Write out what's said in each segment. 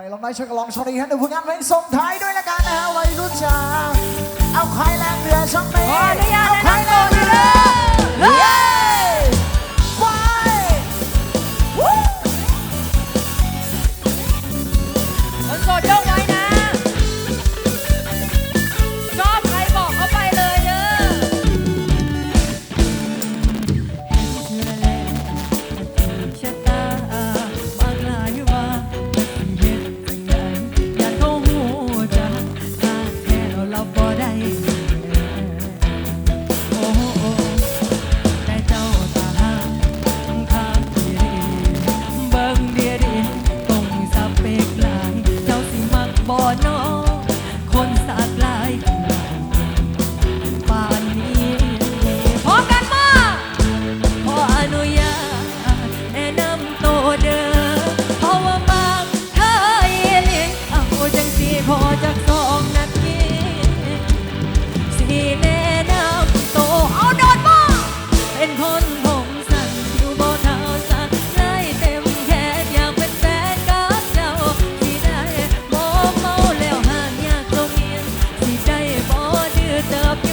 รลองได้ช่วยกันลองโชว์ดีฮะดูผลงานเพลงส่งท้ายด้วยละกันนะฮะวัยรุ่นจ๋าเอาใครแรงเหนือช่องเมย์เอาใครแรงเหนือ up.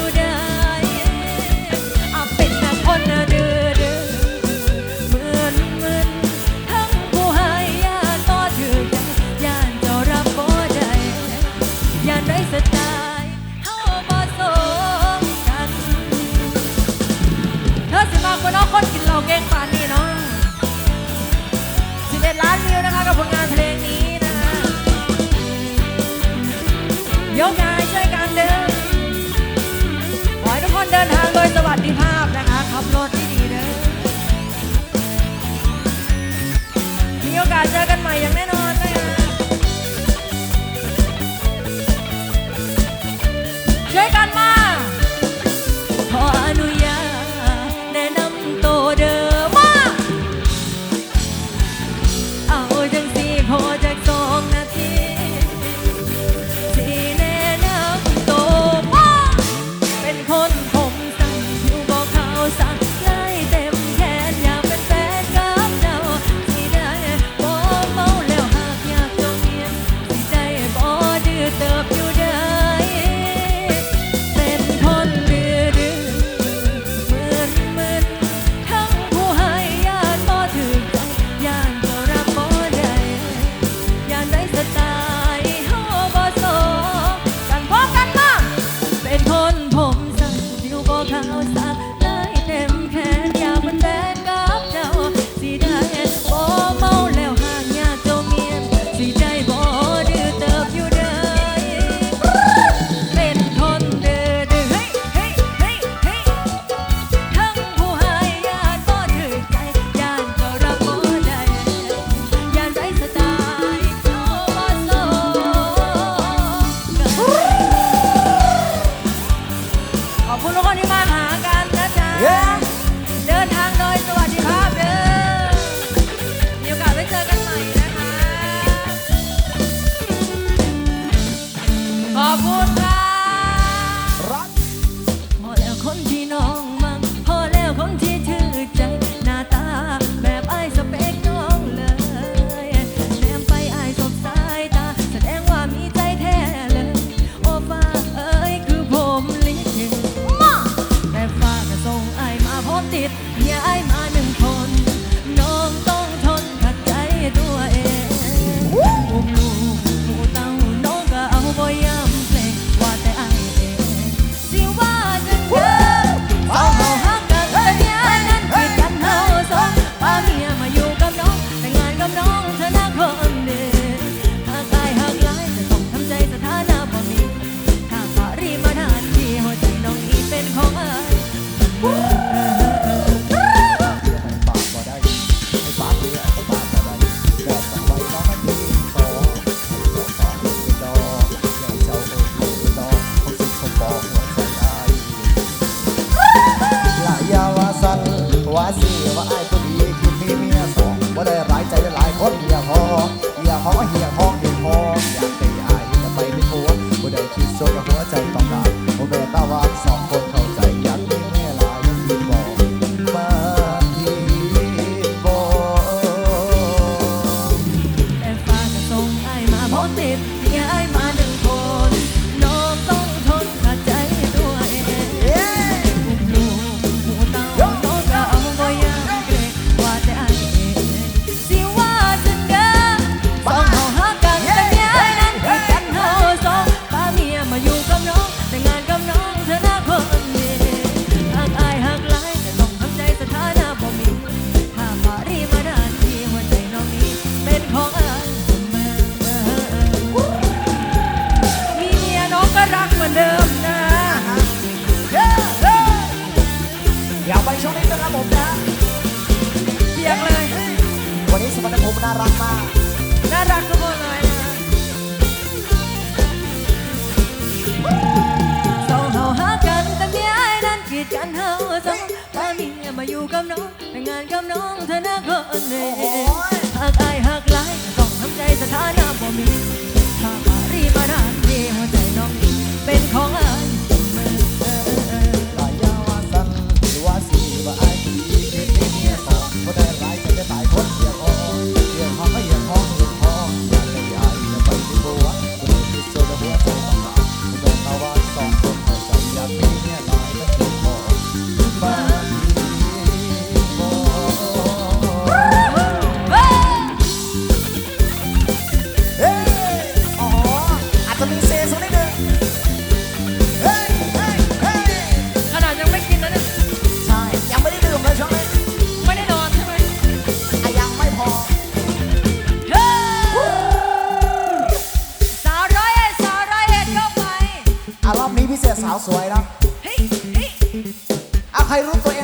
Yeah. สวยนะเอาใครรู้ตัว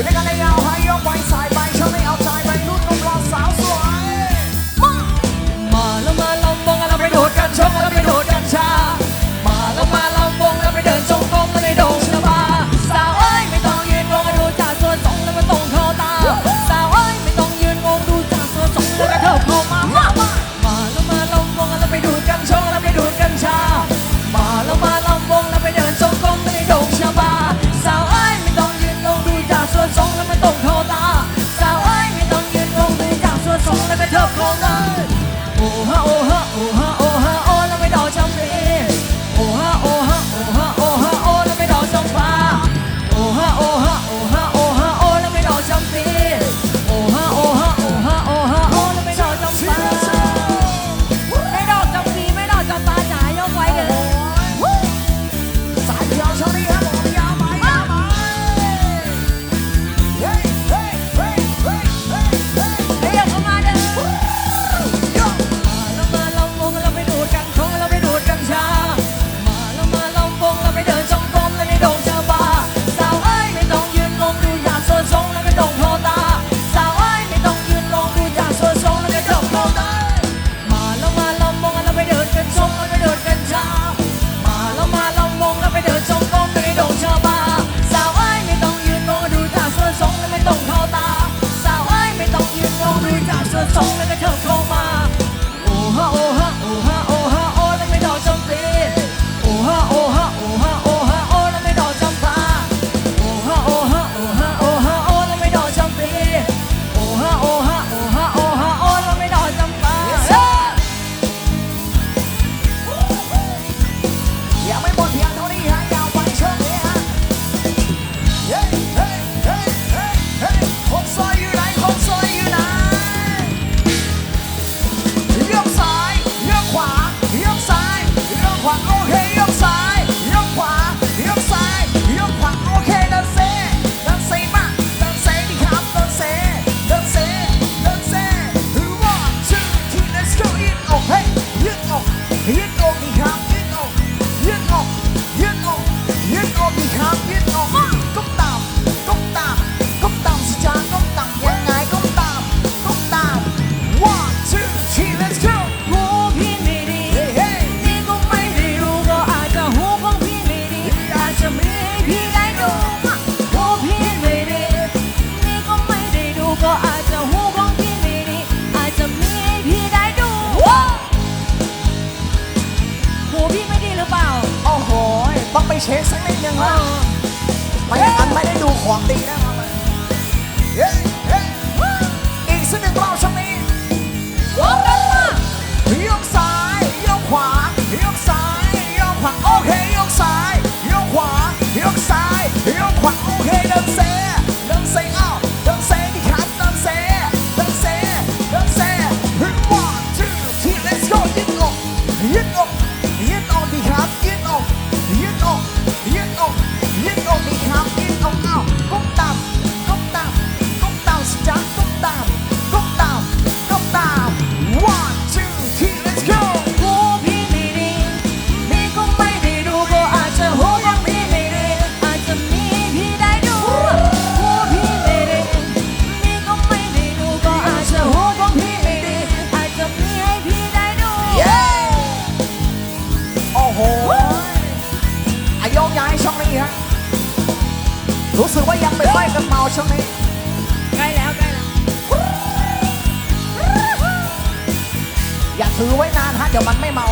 อยู่ด้วยกันระยะให้ยกไว้สาย 好。 นี่รู้สึกว่ายังไปไล่กับเมาช่วงนี้ใกล้แล้วใกล้แล้ว อย่าถือไว้นานฮะเดี๋ยวมันไม่เมา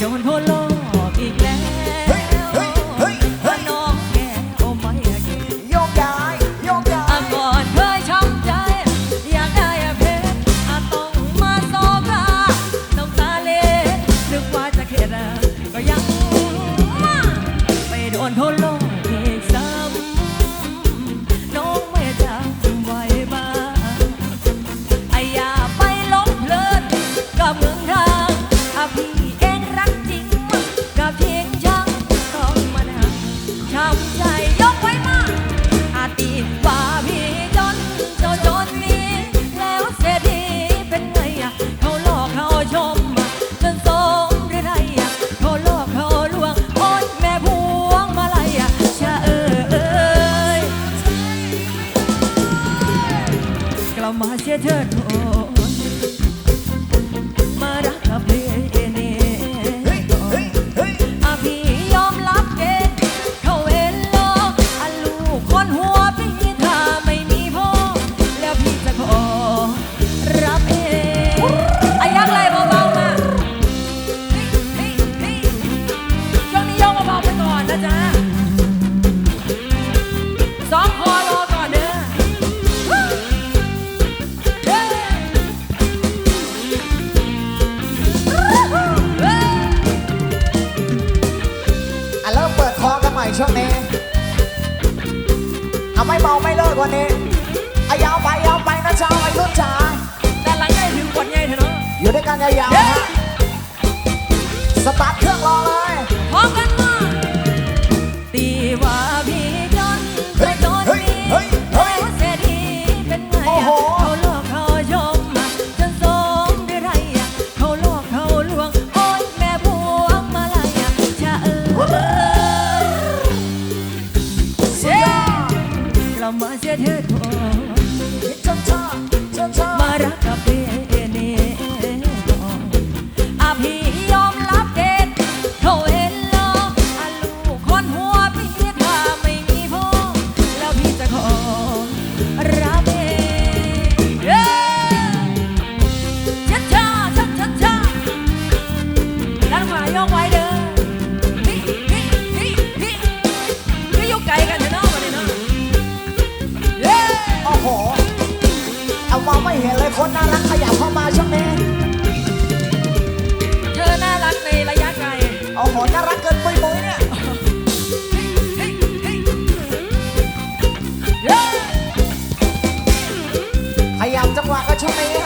让我落泪。turn เห็นเลยคนน่ารักขยับเข้ามาช่วงนี้เธอน่ารักในระยะไกล เอาหอนน่ารักเกินไปุยปุยเนี่ยขยับจังหวะก็ช่วงนี้